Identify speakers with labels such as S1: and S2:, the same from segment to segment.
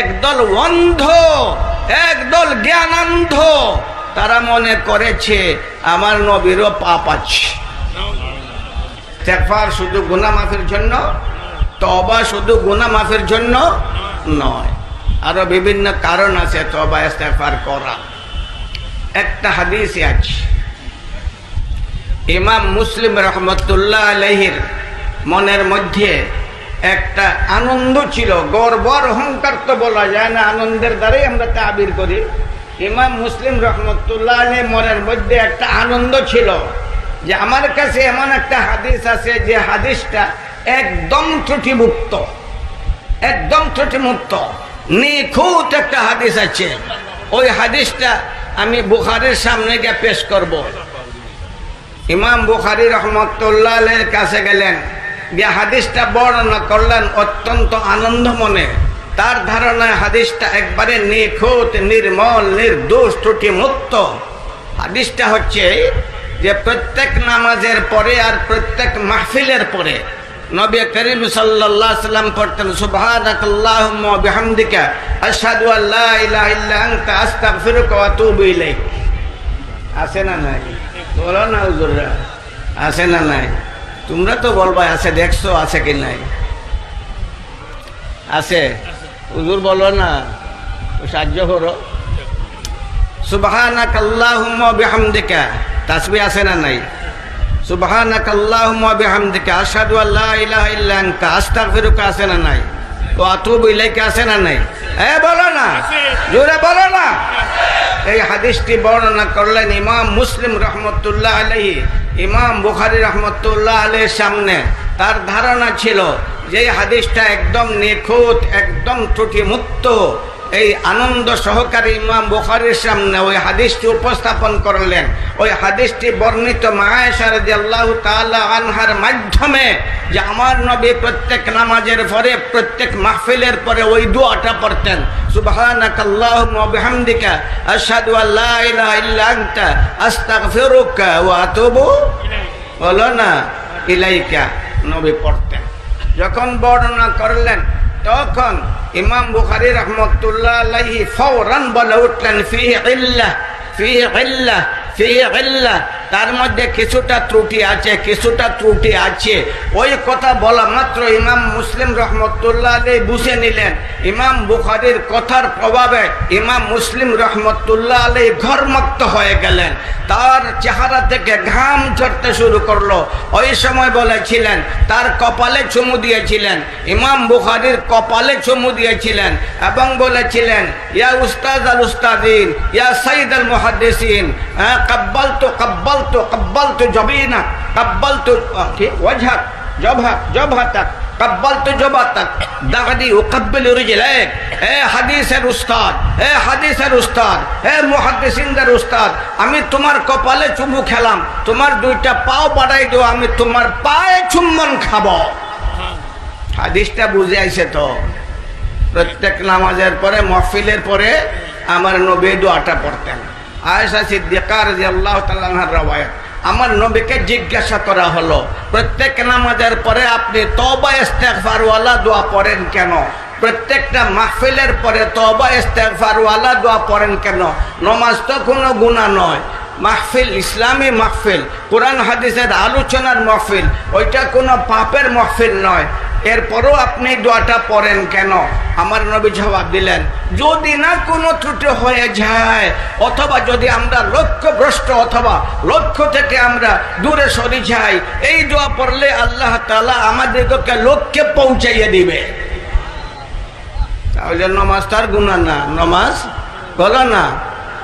S1: একদল অন্ধ, একদল জ্ঞানান্ধ, তারা মনে করেছে আমার নবীরও পাপ আছে। ইস্তেগফার শুধু গুনাহ মাফের জন্য তবা শুধু গুনাহ মাফের জন্য নয়। আরও বিভিন্ন কারণ আছে তবা ইস্তেগফার করা। একটা হাদিসে আছে, ইমাম মুসলিম রহমতুল্লাহ আলহির মনের মধ্যে একটা আনন্দ ছিল, গর্ব অহংকার তো বলা যায় না, আনন্দের দ্বারাই আমরা তা আবির করি। ইমাম মুসলিম রহমতুল্লাহ মনের মধ্যে একটা আনন্দ ছিল যে আমার কাছে এমন একটা হাদিস আছে যে হাদিসটা একদম ত্রুটিমুক্ত একদম ত্রুটিমুক্ত। নিখুঁত একটা হাদিস আছে। ওই হাদিসটা আমি বুখারের সামনে গিয়ে পেশ করব। ইমাম বুখারি রহমতুল্লাহ কাছে গেলেন। যে হাদিসটা বর্ণনা করলেন অত্যন্ত আনন্দ মনে। তার ধারণায় হাদিসটা একবারে নিখুঁত, নির্মল, নির্দোষ ত্রুটি মুক্ত হাদিসটা হচ্ছে যে প্রত্যেক নামাজের পরে আর প্রত্যেক মাহফিলের পরে নবী করিম সাল্লাম পড়তেন ইলাইক। আছে না নাই? বলো না না নাই? তোমরা তো বলবা আছে, দেখছ, আছে কি নাই? আছে? হুজুর বলো না, সাহায্য করো। সুবহানাক আল্লাহুম্মা বিহামদিকা, তাসবিহ আছে না নাই? সুবহানাক আল্লাহুম্মা বিহামদিকা, আশহাদু আল্লা ইলাহা ইল্লা আনতা, আস্তাগফিরুকা আছে না নাই? তো আছে না নাই? বলো না, জোরে বলো না। এই বর্ণনা করলেন ইমাম মুসলিম রহমতুল্লাহ আলহি ইমাম বুখারি রহমতুল্লাহ আলের সামনে তার ধারণা ছিল যে হাদিসটা একদম নিখুঁত একদম ত্রুটিমুক্ত। এই আনন্দ সহকারী ইমাম বুখারির সামনে ওই হাদিসটি উপস্থাপন করলেন। ওই হাদিসটি বর্ণিত মায়েশার আল্লাহ তাআলা আনহার মাধ্যমে যে আমার নবী প্রত্যেক নামাজের পরে, প্রত্যেক মাহফিলের পরে ওই দোয়াটা পড়তেন। সুবহানাক আল্লাহুম্মা বিহামদিকা, আশহাদু আল্লা ইলাহা ইল্লা আনতা, আস্তাগফিরুকা ওয়া আতুবু বলো না ইলাইকা, নবী পড়তেন। যখন বর্ণনা করলেন, তখন ইমাম বুখারি রহমতুল্লাহ আলাইহি ফৌরান বলে উঠলেন ফি ইল্লাহ ফি ইল্লাহ ফি ইল্লাহ তার মধ্যে কিছুটা ত্রুটি আছে, কিছুটা ত্রুটি আছে। ওই কথা বলা মাত্র ইমাম মুসলিম রহমতুল্লাহ আলী বুঝে নিলেন। ইমাম বুখারির কথার প্রভাবে ইমাম মুসলিম রহমতুল্লাহ আলী ঘরমুক্ত হয়ে গেলেন। তার চেহারা থেকে ঘাম ঝরতে শুরু করল। ওই সময় বলেছিলেন, তার কপালে চুমু দিয়েছিলেন। ইমাম বুখারির কপালে চুমু দিয়েছিলেন এবং বলেছিলেন, ইয়া উস্তাদ আল উস্তাদিন, ইয়া সঈদ আল মুহাদ্দিসিন হ্যাঁ কাব্বাল তো কাব্বাল তো কাব্বাল তো জবিনা কাব্বাল তো ঠিক ওয়াজহাক জবহাক জবহাতাক কাব্বাল তো জবাতাক দাগদি উকাব্বিল রিজলাক এ হাদিসের উস্তাদ, এ হাদিসের উস্তাদ, এ মুহাদ্দিসিনদের উস্তাদ, আমি তোমার কপালে চুমু খেলাম, তোমার দুইটা পাও বাড়াই দিও, আমি তোমার পায়ে চুম্বন খাব। হাদিসটা বুঝে আইছে তো। প্রত্যেক নামাজের পরে, মহফিলের পরে আমার নবী দোয়াটা পড়তেন। আয়েশা সিদ্দিকার আল্লাহ তাল্লাহার রবায়ত আমার নবীকে জিজ্ঞাসা করা হলো, প্রত্যেক নামাজের পরে আপনি তবা ইস্তেকফারওয়ালা দোয়া পড়েন কেন? প্রত্যেকটা মাহফিলের পরে তবা ইস্তেকফারওয়ালা দোয়া পড়েন কেন? নমাজ তো কোনো গুণা নয়। মাহফিল, ইসলামী মাহফিল, কোরআন, হাদিসের আলোচনার মাহফিল, ওইটা কোনো পাপের মাহফিল নয়। এরপরও আপনি দোয়াটা পড়েন কেন? আমার নবী জবাব দিলেন, যদি না কোনো ত্রুটি হয়ে যায়, অথবা যদি আমরা লক্ষ্যভ্রষ্ট, অথবা লক্ষ্য থেকে আমরা দূরে সরে যাই, এই দোয়া পড়লে আল্লাহ তালা আমাদেরকে লক্ষ্যে পৌঁছাইয়ে দিবে। তাহলে নমাজ তার গুণা না, নমাজ বলো না।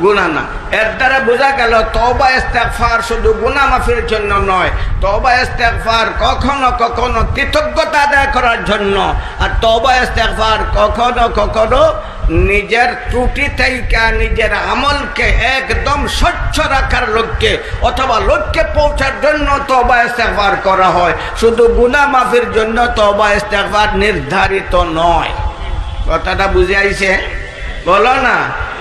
S1: গুণা না। এর দ্বারা বোঝা গেল তবা ইস্তেগফার শুধু গুণা মাফির জন্য নয়। তবা ইস্তেগফার কখনো কখনো কৃতজ্ঞতা আদায় করার জন্য। আর তবা ইস্তেগফার কখনো কখনো নিজের ত্রুটি থেকে নিজের আমলকে একদম স্বচ্ছ রাখার লক্ষ্যে অথবা লক্ষ্যে পৌঁছার জন্য তবা ইস্তেগফার করা হয়। শুধু গুণা মাফির জন্য তবা ইস্তেগফার নির্ধারিত নয়। কথাটা বুঝে আইছে? বলো না।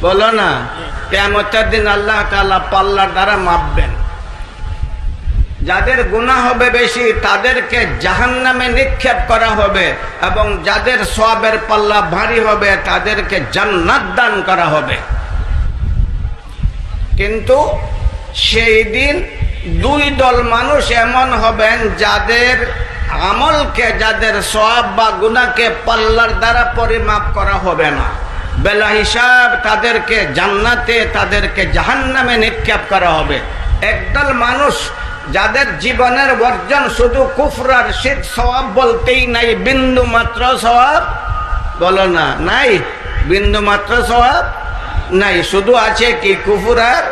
S1: বলো না কেমতের দিন আল্লাহ তাআলা পাল্লার দ্বারা মাপবেন। যাদের গুনাহ হবে বেশি, তাদেরকে জাহান্নামে নিক্ষেপ করা হবে এবং যাদের সবের পাল্লা ভারী হবে, তাদেরকে জান্নাত দান করা হবে। কিন্তু সেই দিন দুই দল মানুষ এমন হবেন, যাদের আমলকে, যাদের সব বা গুণাকে পাল্লার দ্বারা পরিমাপ করা হবে না। বেলা হিসাব তাদেরকে জান্নাতে, তাদেরকে জাহান্নামে নিক্ষেপ করা হবে। একদল মানুষ যাদের জীবনের বর্জন শুধু কুফরার শীত স্বভাব বলতেই নাই, বিন্দু মাত্র স্বভাব বলো না, নাই। বিন্দু মাত্র স্বভাব নাই। শুধু আছে কি কুফুরার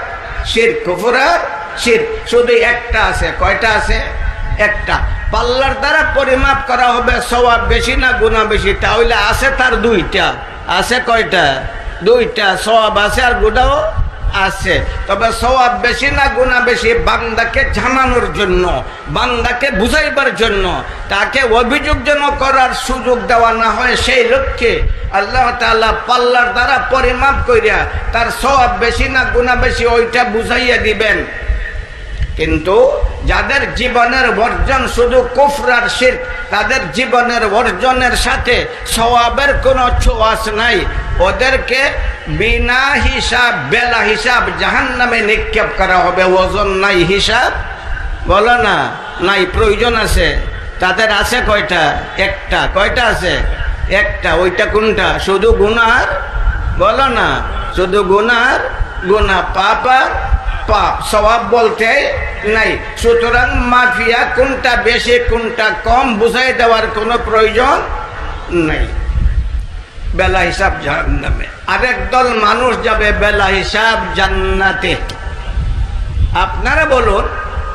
S1: শির? কুফুরার শির। শুধু একটা আছে। কয়টা আছে? একটা। পাল্লার দ্বারা পরিমাপ করা হবে স্বভাব বেশি না গুণা বেশি? তাহলে আছে তার দুইটা। আছে কয়টা? দুইটা। স্বভাব আছে আর গুণাও আছে। তবে সওয়াব বেশি না গুণা বেশি? বান্দাকে জানানোর জন্য, বান্দাকে বুঝাইবার জন্য। তাকে অভিযোগ যেন করার সুযোগ দেওয়া না হয়, সেই লক্ষ্যে আল্লাহ তাআলা পাল্লার দ্বারা পরিমাপ করিয়া তার সওয়াব বেশি না গুণা বেশি, ওইটা বুঝাইয়া দিবেন। কিন্তু যাদের জীবনের বর্জন শুধু কুফরার শির তাদের জীবনের বর্জনের সাথে সওয়াবের কোনো ছোঁয়াশ নাই। ওদেরকে বিনা হিসাব, বেলা হিসাব জাহান নামে নিক্ষেপ করা হবে। ওজন নাই হিসাব? বলো না, নাই, প্রয়োজন আছে। তাদের আছে কয়টা? একটা। কয়টা আছে? একটা। ওইটা কোনটা? শুধু গুনার বলো না, শুধু গুনার গুনা পাপ আর পাপ, স্বভাব বলতে নাই। সুতরাং মাফিয়া কোনটা বেশি, কোনটা কম, বুঝাই দেওয়ার কোনো প্রয়োজন নাই। বেলা হিসাব জাহান্নামে। আরেক দল মানুষ যাবে বেলা হিসাব জান্নাতে। আপনারা বলুন,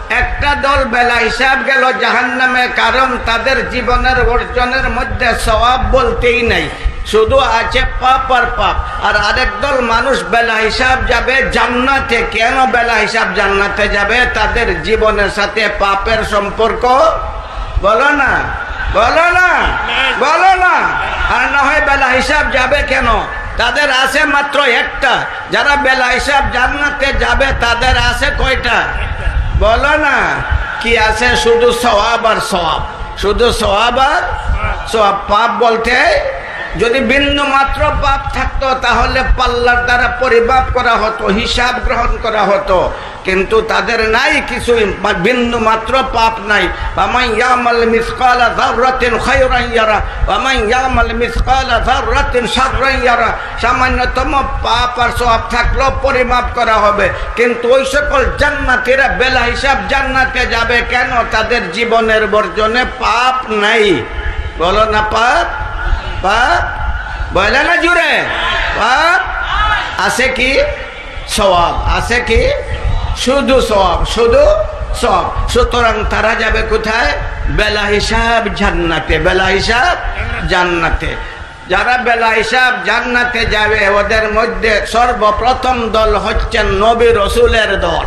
S1: একটা দল বেলা হিসাব গেল জাহান্নামে, কারণ তাদের জীবনের অর্জনের মধ্যে স্বভাব বলতেই নাই। শুধু আছে পাপ আর পাপ। আর আরেক দল মানুষ বেলা হিসাব যাবে জান্নাতে। কেন বেলা হিসাব জান্নাতে যাবে? তাদের জীবনের সাথে পাপের সম্পর্ক? বলো না। বলো না। বলো না। আর না হয় বেলা হিসাব যাবে কেন? তাদের আছে মাত্র একটা। যারা বেলা হিসাব জান্নাতে যাবে, তাদের আছে কয়টা? বলো না। কি আছে? শুধু সওয়াব আর সওয়াব। শুধু সওয়াব আর সওয়াব। পাপ বলতে যদি বিন্দু মাত্র পাপ থাকতো, তাহলে পাল্লার দ্বারা পরিমাপ করা হতো, হিসাব গ্রহণ করা হতো। কিন্তু তাদের নাই কিছু বিন্দু মাত্র পাপ নাই। ইয়ামাল সামান্যতম পাপ আর সওয়াব থাকলেও পরিমাপ করা হবে। কিন্তু ওই সকল জান্নাতীরা বেলা হিসাব জান্নাতে যাবে কেন? তাদের জীবনের বর্জনে পাপ নাই। বলো না পাপ? পাপ বলে না জুড়ে পাপ আছে কি সওয়াব? আছে কি শুধু সওয়াব, শুধু সব সুতরাং তারা যাবে কোথায়? বেলা হিসাব জান্নাতে, বেলা হিসাব জান্নাতে। যারা বেলা হিসাব জান্নাতে যাবে, ওদের মধ্যে সর্বপ্রথম দল হচ্ছেন নবী রসুলের দল।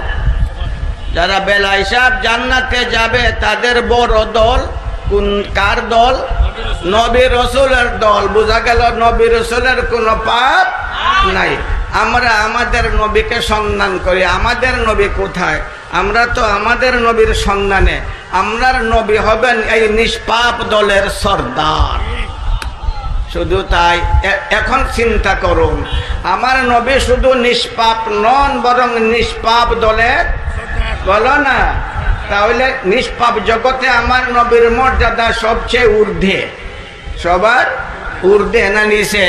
S1: যারা বেলা হিসাব জান্নাতে যাবে, তাদের বড় দল কোন, কার দল? নবী রসুলের দল, বোঝা গেল নবী রসুলের কোনো পাপ নাই। আমরা আমাদের নবীকে সন্ধান করি, আমাদের নবী কোথায়? আমরা তো আমাদের নবীর সন্ধানে। আমরার নবী হবেন এই নিষ্পাপ দলের সর্দার। শুধু তাই এখন চিন্তা করুন, আমার নবী শুধু নিষ্পাপ নন, বরং নিষ্পাপ দলের, বলো না। তাহলে নিষ্পাপ জগতে আমার নবীর মর্যাদা সবচেয়ে ঊর্ধ্বে। সবার ঊর্ধ্বে না নিচে।